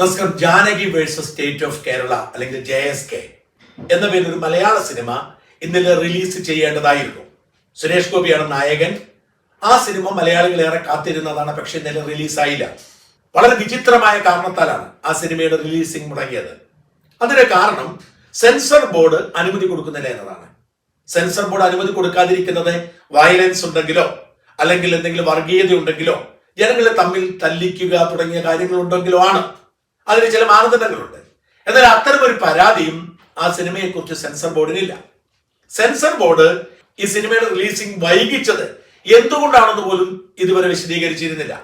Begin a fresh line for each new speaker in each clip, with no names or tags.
നമസ്കാരം. Janaki versus state of Kerala അല്ലെങ്കിൽ J S K എന്ന പേരിൽ ഒരു മലയാള സിനിമ ഇന്നലെ റിലീസ് ചെയ്യേണ്ടതായിരുന്നു. സുരേഷ് ഗോപിയാണ് നായകൻ. ആ സിനിമ മലയാളികൾ ഏറെ കാത്തിരുന്നതാണ് പക്ഷെ ഇന്നലെ റിലീസായില്ല. വളരെ വിചിത്രമായ കാരണത്താലാണ് ആ സിനിമയുടെ റിലീസിംഗ് മുടങ്ങിയത്. അതിന്റെ കാരണം സെൻസർ ബോർഡ് അനുമതി കൊടുക്കുന്നില്ല എന്നതാണ് സെൻസർ ബോർഡ് അനുമതി കൊടുക്കാതിരിക്കുന്നത് വയലൻസ് ഉണ്ടെങ്കിലോ അല്ലെങ്കിൽ എന്തെങ്കിലും വർഗീയത ഉണ്ടെങ്കിലോ ജനങ്ങളെ തമ്മിൽ തല്ലിക്കുക തുടങ്ങിയ കാര്യങ്ങൾ ഉണ്ടെങ്കിലോ ആണ്. അതിന് ചില മാനദണ്ഡങ്ങളുണ്ട്. എന്നാൽ അത്തരം ഒരു പരാതിയും ആ സിനിമയെക്കുറിച്ച് സെൻസർ ബോർഡിനില്ല. സെൻസർ ബോർഡ് ഈ സിനിമയുടെ റിലീസിംഗ് വൈകിച്ചത് എന്തുകൊണ്ടാണെന്ന് പോലും ഇതുവരെ വിശദീകരിച്ചിരുന്നില്ല.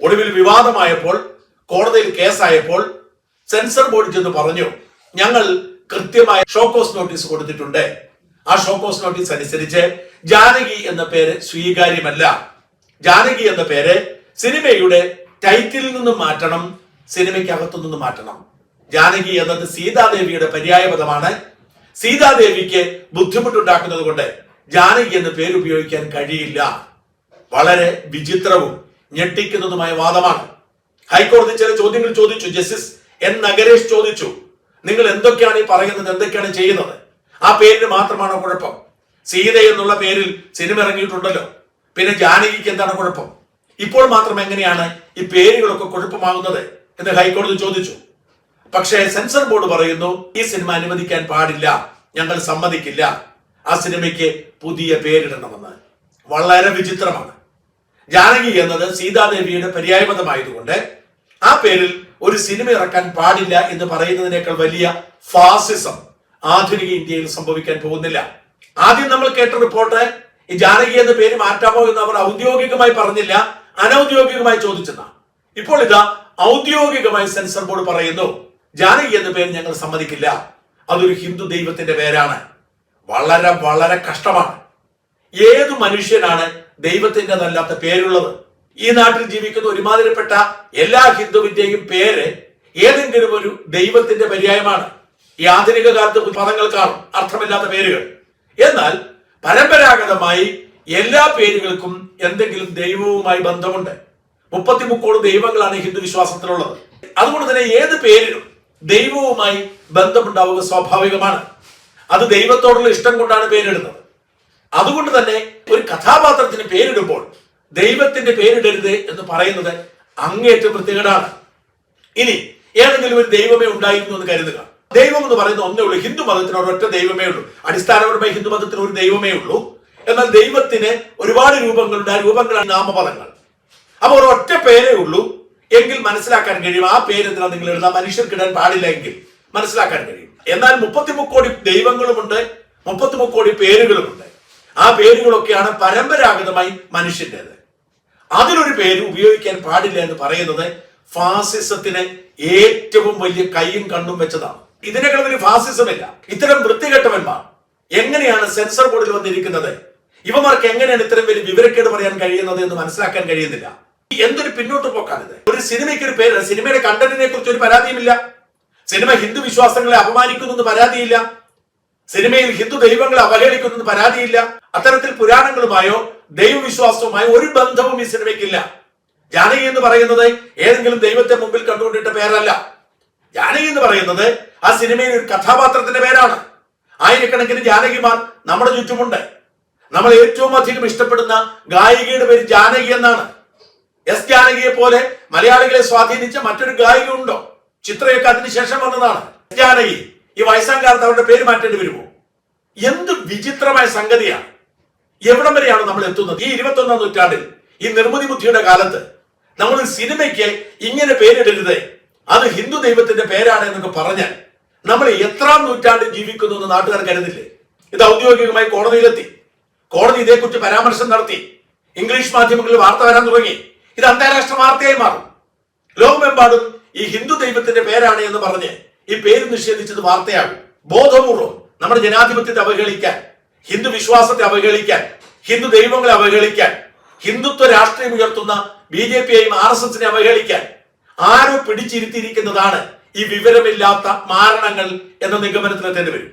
ഒടുവിൽ വിവാദമായപ്പോൾ കോടതിയിൽ കേസായപ്പോൾ സെൻസർ ബോർഡ് ചെന്ന് പറഞ്ഞു ഞങ്ങൾ കൃത്യമായ ഷോക്കോസ് നോട്ടീസ് കൊടുത്തിട്ടുണ്ട്. ആ ഷോക്കോസ് നോട്ടീസ് അനുസരിച്ച് ജാനകി എന്ന പേര് സ്വീകാര്യമല്ല. ജാനകി എന്ന പേര് സിനിമയുടെ ടൈറ്റിലിൽ നിന്ന് മാറ്റണം സിനിമയ്ക്കകത്തു നിന്ന് മാറ്റണം. ജാനകി എന്നത് സീതാദേവിയുടെ പര്യായ പദമാണ് സീതാദേവിക്ക് ബുദ്ധിമുട്ടുണ്ടാക്കുന്നത് കൊണ്ട് ജാനകി എന്ന പേര് ഉപയോഗിക്കാൻ കഴിയില്ല. വളരെ വിചിത്രവും ഞെട്ടിക്കുന്നതുമായ വാദമാണ്. ഹൈക്കോടതി ചില ചോദ്യങ്ങൾ ചോദിച്ചു ജസ്റ്റിസ് എൻ നഗരേഷ് ചോദിച്ചു. നിങ്ങൾ എന്തൊക്കെയാണ് ഈ പറയുന്നത് എന്തൊക്കെയാണ് ചെയ്യുന്നത്? ആ പേരിന് മാത്രമാണോ കുഴപ്പം? സീത എന്നുള്ള പേരിൽ സിനിമ ഇറങ്ങിയിട്ടുണ്ടല്ലോ. പിന്നെ ജാനകിക്ക് എന്താണ് കുഴപ്പം? ഇപ്പോൾ മാത്രം എങ്ങനെയാണ് ഈ പേരുകളൊക്കെ കുഴപ്പമാകുന്നത്? എന്ന് ഹൈക്കോടതി ചോദിച്ചു. പക്ഷേ സെൻസർ ബോർഡ് പറയുന്നു ഈ സിനിമ അനുവദിക്കാൻ പാടില്ല ഞങ്ങൾ സമ്മതിക്കില്ല. ആ സിനിമയ്ക്ക് പുതിയ പേരിടണമെന്ന്. വളരെ വിചിത്രമാണ്. ജാനകി എന്നത് സീതാദേവിയുടെ പര്യായപദമായതുകൊണ്ട് ആ പേരിൽ ഒരു സിനിമ ഇറക്കാൻ പാടില്ല എന്ന് പറയുന്നതിനേക്കാൾ വലിയ ഫാസിസം ആധുനിക ഇന്ത്യയിൽ സംഭവിക്കാൻ പോകുന്നില്ല. ആദ്യം നമ്മൾ കേട്ട റിപ്പോർട്ട് ഈ ജാനകി എന്ന പേര് മാറ്റാമോ എന്ന് അവർ ഔദ്യോഗികമായി പറഞ്ഞില്ല അനൗദ്യോഗികമായി ചോദിച്ചെന്ന ഇപ്പോൾ ഇതാ ഔദ്യോഗികമായി സെൻസർ ബോർഡ് പറയുന്നു. ജാനകി എന്ന പേര് ഞങ്ങൾ സമ്മതിക്കില്ല. അതൊരു ഹിന്ദു ദൈവത്തിന്റെ പേരാണ്. വളരെ വളരെ കഷ്ടമാണ്. ഏത് മനുഷ്യനാണ് ദൈവത്തിന്റെതല്ലാത്ത പേരുള്ളത്? ഈ നാട്ടിൽ ജീവിക്കുന്ന ഒരുമാതിരിപ്പെട്ട എല്ലാ ഹിന്ദുവിന്റെയും പേര് ഏതെങ്കിലും ഒരു ദൈവത്തിന്റെ പര്യായമാണ്. ഈ ആധുനിക കാലത്ത് പദങ്ങൾ കാണും. അർത്ഥമില്ലാത്ത പേരുകൾ. എന്നാൽ പരമ്പരാഗതമായി എല്ലാ പേരുകൾക്കും എന്തെങ്കിലും ദൈവവുമായി ബന്ധമുണ്ട്. മുപ്പത്തിമുക്കോട് ദൈവങ്ങളാണ് ഹിന്ദു വിശ്വാസത്തിലുള്ളത്. അതുകൊണ്ട് തന്നെ ഏത് പേരിനും ദൈവവുമായി ബന്ധമുണ്ടാവുക സ്വാഭാവികമാണ്. അത് ദൈവത്തോടുള്ള ഇഷ്ടം കൊണ്ടാണ് പേരിടുന്നത്. അതുകൊണ്ട് തന്നെ ഒരു കഥാപാത്രത്തിന് പേരിടുമ്പോൾ ദൈവത്തിന്റെ പേരിടരുത് എന്ന് പറയുന്നത് അങ്ങേറ്റ പ്രത്യേകതാണ് ഇനി ഏതെങ്കിലും ഒരു ദൈവമേ ഉണ്ടായിരുന്നു എന്ന് കരുതുക. ദൈവം എന്ന് പറയുന്ന ഒന്നേ ഉള്ളൂ. ഹിന്ദു മതത്തിന് ഒരൊറ്റ ദൈവമേ ഉള്ളൂ. അടിസ്ഥാനപരമായി ഹിന്ദു മതത്തിന് ഒരു ദൈവമേ ഉള്ളൂ. എന്നാൽ ദൈവത്തിന് ഒരുപാട് രൂപങ്ങളുണ്ട്. ആ രൂപങ്ങളാണ് നാമപദങ്ങൾ. അപ്പൊ ഒരൊറ്റ പേരേ ഉള്ളൂ. എങ്കിൽ മനസ്സിലാക്കാൻ കഴിയും ആ പേര് എന്തിനാ നിങ്ങൾ എഴുതാൻ മനുഷ്യർക്കിടാൻ പാടില്ല എങ്കിൽ മനസ്സിലാക്കാൻ കഴിയും. എന്നാൽ മുപ്പത്തിമുക്കോടി ദൈവങ്ങളുമുണ്ട് മുപ്പത്തിമുക്കോടി പേരുകളുമുണ്ട്. ആ പേരുകളൊക്കെയാണ് പരമ്പരാഗതമായി മനുഷ്യന്റെത് അതിലൊരു പേര് ഉപയോഗിക്കാൻ പാടില്ല എന്ന് പറയുന്നത് ഫാസിസത്തിന് ഏറ്റവും വലിയ കൈയും കണ്ണും വെച്ചതാണ്. ഇതിനേക്കാൾ വലിയ ഫാസിസമില്ല. ഇത്തരം വൃത്തികെട്ടവന്മാർ എങ്ങനെയാണ് സെൻസർ ബോർഡിൽ വന്നിരിക്കുന്നത്? ഇവമാർക്ക് എങ്ങനെയാണ് ഇത്തരം വലിയ വിവരക്കേട് പറയാൻ കഴിയുന്നത് എന്ന് മനസ്സിലാക്കാൻ കഴിയുന്നില്ല. എന്തൊരു പിന്നോട്ട് പോക്കാണിത് ഒരു സിനിമയ്ക്ക് ഒരു പേര് സിനിമയുടെ കണ്ടന്റിനെ കുറിച്ച് ഒരു പരാതിയുമില്ല. സിനിമ ഹിന്ദു വിശ്വാസങ്ങളെ അപമാനിക്കുന്നു എന്ന് പരാതിയില്ല. സിനിമയിൽ ഹിന്ദു ദൈവങ്ങളെ അവഹേളിക്കുന്നു പരാതിയില്ല. അത്തരത്തിൽ പുരാണങ്ങളുമായോ ദൈവവിശ്വാസവുമായോ ഒരു ബന്ധവും ഈ സിനിമയ്ക്കില്ല. ജാനകി എന്ന് പറയുന്നത് ഏതെങ്കിലും ദൈവത്തെ മുമ്പിൽ കണ്ടുകൊണ്ടിട്ട പേരല്ല. ജാനകി എന്ന് പറയുന്നത് ആ സിനിമയിൽ ഒരു കഥാപാത്രത്തിന്റെ പേരാണ്. ആയിരക്കണക്കിന് ജാനകിമാർ നമ്മുടെ ചുറ്റുമുണ്ട്. നമ്മൾ ഏറ്റവും അധികം ഇഷ്ടപ്പെടുന്ന ഗായികയുടെ പേര് ജാനകി എന്നാണ്. എസ് ജാനകിയെ പോലെ മലയാളികളെ സ്വാധീനിച്ച മറ്റൊരു ഗായിക ഉണ്ടോ? ചിത്രയൊക്കെ അതിനുശേഷം വന്നതാണ്. ജാനകി ഈ വയസ്സാം കാലത്ത് അവരുടെ പേര് മാറ്റേണ്ടി വരുമോ? എന്ത് വിചിത്രമായ സംഗതിയാണ് എവിടം വരെയാണ് നമ്മൾ എത്തുന്നത്? ഈ ഇരുപത്തൊന്നാം നൂറ്റാണ്ടിൽ ഈ നിർമ്മിതി ബുദ്ധിയുടെ കാലത്ത് നമ്മൾ സിനിമയ്ക്ക് ഇങ്ങനെ പേരിടരുത്. അത് ഹിന്ദു ദൈവത്തിന്റെ പേരാണ് എന്നൊക്കെ പറഞ്ഞാൽ നമ്മൾ എത്രാം നൂറ്റാണ്ടിൽ ജീവിക്കുന്നു എന്ന് നാട്ടുകാർ കരുതില്ലേ? ഇത് ഔദ്യോഗികമായി കോടതിയിലെത്തി. കോടതി ഇതേക്കുറിച്ച് പരാമർശം നടത്തി. ഇംഗ്ലീഷ് മാധ്യമങ്ങളിൽ വാർത്ത വരാൻ തുടങ്ങി. ഇത് അന്താരാഷ്ട്ര വാർത്തയായി മാറും. ലോകമെമ്പാടും ഈ ഹിന്ദു ദൈവത്തിന്റെ പേരാണ് എന്ന് പറഞ്ഞ് ഈ പേര് നിഷേധിച്ചത് വാർത്തയാകും ബോധപൂർവം നമ്മുടെ ജനാധിപത്യത്തെ അവഹേളിക്കാൻ ഹിന്ദു വിശ്വാസത്തെ അവഹേളിക്കാൻ ഹിന്ദു ദൈവങ്ങളെ അവഹേളിക്കാൻ ഹിന്ദുത്വ രാഷ്ട്രീയം ഉയർത്തുന്ന ബി ജെ പിയെയും ആർ എസ് എസിനെ അവഹേളിക്കാൻ ആരോ പിടിച്ചിരുത്തിയിരിക്കുന്നതാണ് ഈ വിവരമില്ലാത്ത മാരണങ്ങൾ എന്ന നിഗമനത്തിന് തന്നെ വരും.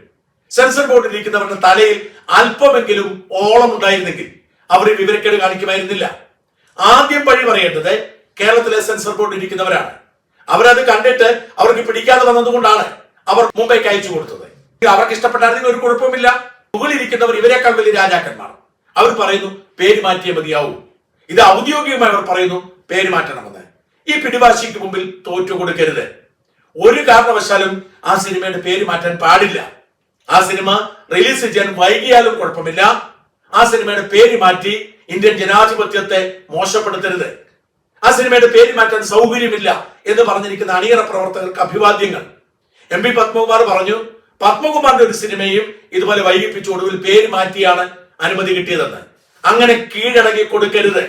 സെൻസർ ബോർഡിൽ ഇരിക്കുന്നവരുടെ തലയിൽ അല്പമെങ്കിലും ഓളം ഉണ്ടായിരുന്നെങ്കിൽ അവർ വിവരക്കേട് കാണിക്കുമായിരുന്നില്ല. ആദ്യം പഴി പറയേണ്ടത് കേരളത്തിലെ സെൻസർ ബോർഡ് ഇരിക്കുന്നവരാണ്. അവരത് കണ്ടിട്ട് അവർക്ക് പിടിക്കാതെ വന്നതുകൊണ്ടാണ് അവർ മുംബൈക്ക് അയച്ചു കൊടുത്തത്. അവർക്ക് ഇഷ്ടപ്പെട്ടായിരുന്നെങ്കിൽ ഒരു കുഴപ്പമില്ല മുകളിലിരിക്കുന്നവർ ഇവരെക്കാൾ വലിയ രാജാക്കന്മാർ. അവർ പറയുന്നു പേര് മാറ്റിയേ മതിയാവൂ. ഇത് ഔദ്യോഗികമായി അവർ പറയുന്നു പേര് മാറ്റണമെന്ന്. ഈ പിടിവാശിക്ക് മുമ്പിൽ തോറ്റു കൊടുക്കരുത്. ഒരു കാരണവശാലും ആ സിനിമയുടെ പേര് മാറ്റാൻ പാടില്ല. ആ സിനിമ റിലീസ് ചെയ്യാൻ വൈകിയാലും കുഴപ്പമില്ല. ആ സിനിമയുടെ പേര് മാറ്റി ഇന്ത്യൻ ജനാധിപത്യത്തെ മോശപ്പെടുത്തരുത്. ആ സിനിമയുടെ പേര് മാറ്റാൻ സൗകര്യമില്ല എന്ന് പറഞ്ഞിരിക്കുന്ന അണിയറ പ്രവർത്തകർക്ക് അഭിവാദ്യങ്ങൾ. എം പി പത്മകുമാർ പറഞ്ഞു പത്മകുമാറിന്റെ ഒരു സിനിമയും ഇതുപോലെ വൈകിപ്പിച്ചു ഒടുവിൽ പേര് മാറ്റിയാണ് അനുമതി കിട്ടിയതെന്ന്. അങ്ങനെ കീഴടങ്ങി കൊടുക്കരുത്.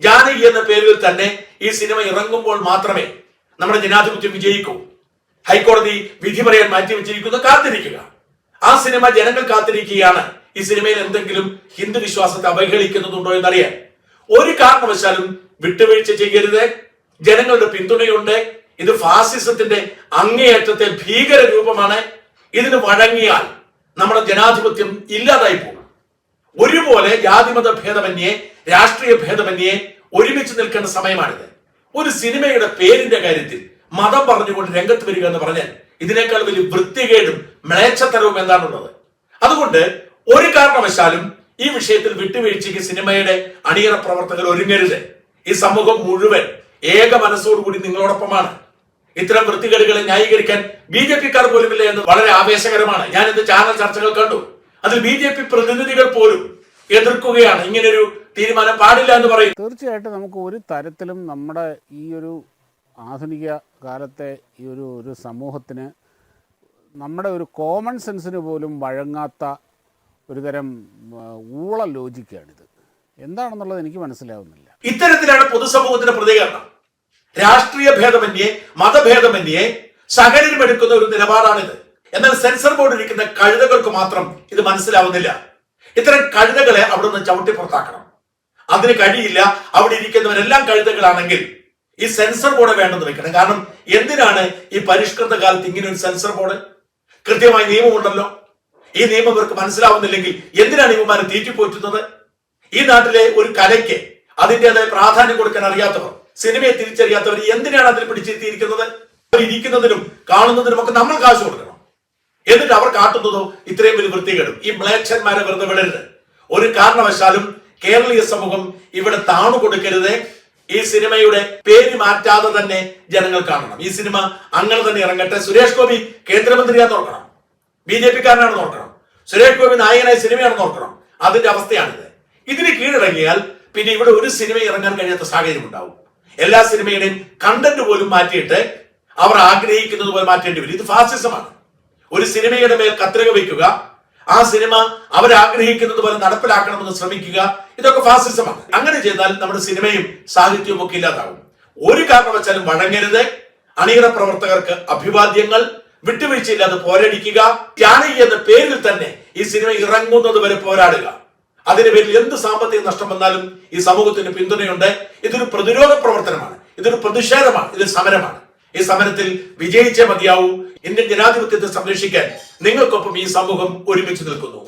ജാനകി എന്ന പേരിൽ തന്നെ ഈ സിനിമ ഇറങ്ങുമ്പോൾ മാത്രമേ നമ്മുടെ ജനാധിപത്യം വിജയിക്കൂ. ഹൈക്കോടതി വിധി പറയാൻ മാറ്റിവെച്ചിരിക്കുന്നു. കാത്തിരിക്കുക. ആ സിനിമ ജനങ്ങൾ കാത്തിരിക്കുകയാണ്. ഈ സിനിമയിൽ എന്തെങ്കിലും ഹിന്ദു വിശ്വാസത്തെ അവഹേളിക്കുന്നുണ്ടോ എന്നറിയാൻ. ഒരു കാരണവശാലും വിട്ടുവീഴ്ച ചെയ്യരുത്. ജനങ്ങളുടെ പിന്തുണയുണ്ട്. ഇത് ഫാസിസത്തിന്റെ അങ്ങേയറ്റത്തെ ഭീകര രൂപമാണ് ഇതിന് വഴങ്ങിയാൽ നമ്മുടെ ജനാധിപത്യം ഇല്ലാതായി പോകും. ഒരുപോലെ ജാതിമത ഭേദമന്യേ രാഷ്ട്രീയ ഭേദമന്യേ ഒരുമിച്ച് നിൽക്കേണ്ട സമയമാണിത്. ഒരു സിനിമയുടെ പേരിന്റെ കാര്യത്തിൽ മതം പറഞ്ഞുകൊണ്ട് രംഗത്ത് വരിക എന്ന് പറഞ്ഞാൽ ഇതിനേക്കാൾ വലിയ വൃത്തികേടും മ്ലേച്ഛത്തരവും എന്താണുള്ളത്? അതുകൊണ്ട് ഒരു കാരണവശാലും ഈ വിഷയത്തിൽ വിട്ടുവീഴ്ചയ്ക്ക് സിനിമയുടെ അണിയറ പ്രവർത്തകർ ഒരുങ്ങരുത്. ഈ സമൂഹം മുഴുവൻ ഏക മനസ്സോടുകൂടി നിങ്ങളോടൊപ്പമാണ്. ഇത്തരം വൃത്തികേടുകളെ ന്യായീകരിക്കാൻ ബി ജെ പിക്കാർ പോലുമില്ല എന്ന് വളരെ ആവേശകരമാണ്. ഞാൻ ഇന്ന് ചാനൽ ചർച്ചകൾ കണ്ടു. അതിൽ ബി ജെ പി പ്രതിനിധികൾ പോലും എതിർക്കുകയാണ്. ഇങ്ങനൊരു തീരുമാനം പാടില്ല എന്ന് പറയും.
തീർച്ചയായിട്ടും നമുക്ക് ഒരു തരത്തിലും നമ്മുടെ ഈ ഒരു ആധുനിക കാലത്തെ ഈ ഒരു ഒരു സമൂഹത്തിന് നമ്മുടെ ഒരു കോമൺ സെൻസിന് പോലും വഴങ്ങാത്ത ഒരു തരം ആ, ഊള ലോജിക്കാണിത്. എന്താണെന്നുള്ളത് എനിക്ക് മനസ്സിലാവുന്നില്ല.
ഇത്തരത്തിലാണ് പൊതുസമൂഹത്തിന്റെ പ്രതികരണം. രാഷ്ട്രീയ ഭേദമന്യേ മതഭേദമന്യേ സകലരും എടുക്കുന്ന ഒരു നിലപാടാണിത്. എന്നാൽ സെൻസർ ബോർഡ് ഇരിക്കുന്ന കഴുതകൾക്ക് മാത്രം ഇത് മനസ്സിലാവുന്നില്ല. ഇത്തരം കഴുതകളെ അവിടെ നിന്ന് ചവിട്ടി പുറത്താക്കണം. അതിന് കഴിയില്ല. അവിടെ ഇരിക്കുന്നവരെല്ലാം കഴുതകളാണെങ്കിൽ ഈ സെൻസർ ബോർഡ് വേണ്ടെന്ന് വെക്കണം. കാരണം എന്തിനാണ് ഈ പരിഷ്കൃത കാലത്ത് ഇങ്ങനെ ഒരു സെൻസർ ബോർഡ്? കൃത്യമായ നിയമമുണ്ടല്ലോ. ഈ നിയമം ഇവർക്ക് മനസ്സിലാവുന്നില്ലെങ്കിൽ എന്തിനാണ് ഇവന്മാരെ തീറ്റിപ്പോറ്റുന്നത് ഈ നാട്ടിലെ ഒരു കലയ്ക്ക് അതിന്റെതായ പ്രാധാന്യം കൊടുക്കാൻ അറിയാത്തവർ സിനിമയെ തിരിച്ചറിയാത്തവർ എന്തിനാണ് അതിൽ പിടിച്ചിരുത്തിയിരിക്കുന്നത്? അവർ ഇരിക്കുന്നതിനും കാണുന്നതിനും ഒക്കെ നമ്മൾ കാശ് കൊടുക്കണം. എന്നിട്ട് അവർ കാട്ടുന്നതോ ഇത്രയും വലിയ വൃത്തികേടും. ഈ മ്ലേച്ഛന്മാരെ വെറുതെ വിടരുത്. ഒരു കാരണവശാലും കേരളീയ സമൂഹം ഇവിടെ താണു കൊടുക്കരുത്. ഈ സിനിമയുടെ പേര് മാറ്റാതെ തന്നെ ജനങ്ങൾ കാണണം. ഈ സിനിമ അങ്ങനെ തന്നെ ഇറങ്ങട്ടെ. സുരേഷ് ഗോപി കേന്ദ്രമന്ത്രിയാന്ന് ഓർക്കണം. ബി ജെ പിക്കാരനാണെന്ന് ഓർക്കണം സുരേഷ് ഗോപി നായകനായ സിനിമയാണെന്ന് ഓർക്കണം അതിന്റെ അവസ്ഥയാണിത്. ഇതിന് കീഴടങ്ങിയാൽ പിന്നെ ഇവിടെ ഒരു സിനിമ ഇറങ്ങാൻ കഴിയാത്ത സാഹചര്യം ഉണ്ടാവും. എല്ലാ സിനിമയുടെയും കണ്ടന്റ് പോലും മാറ്റിയിട്ട് അവർ ആഗ്രഹിക്കുന്നത് പോലെ മാറ്റേണ്ടി വരും. ഇത് ഫാസിസമാണ് ഒരു സിനിമയുടെ മേൽ കത്രിക വയ്ക്കുക ആ സിനിമ അവരാഗ്രഹിക്കുന്നത് പോലെ നടപ്പിലാക്കണമെന്ന് ശ്രമിക്കുക ഇതൊക്കെ ഫാസിസമാണ് അങ്ങനെ ചെയ്താൽ നമ്മുടെ സിനിമയും സാഹിത്യവും ഒക്കെ ഇല്ലാതാവും. ഒരു കാരണവശാലും വഴങ്ങരുത്. അണിയറ പ്രവർത്തകർക്ക് അഭിവാദ്യങ്ങൾ വിട്ടുവീഴ്ചയില്ലാതെ പോരടിക്കുക. ജാനകി എന്ന പേരിൽ തന്നെ ഈ സിനിമ ഇറങ്ങുന്നത് വരെ പോരാടുക. അതിന് പേരിൽ എന്ത് സാമ്പത്തിക നഷ്ടം വന്നാലും ഈ സമൂഹത്തിന് പിന്തുണയുണ്ട്. ഇതൊരു പ്രതിരോധ പ്രവർത്തനമാണ്. ഇതൊരു പ്രതിഷേധമാണ്. ഇത് സമരമാണ്. ഈ സമരത്തിൽ വിജയിച്ചേ മതിയാവൂ. ഇന്ത്യൻ ജനാധിപത്യത്തെ സംരക്ഷിക്കാൻ നിങ്ങൾക്കൊപ്പം ഈ സമൂഹം ഒരുമിച്ച് നിൽക്കുന്നു.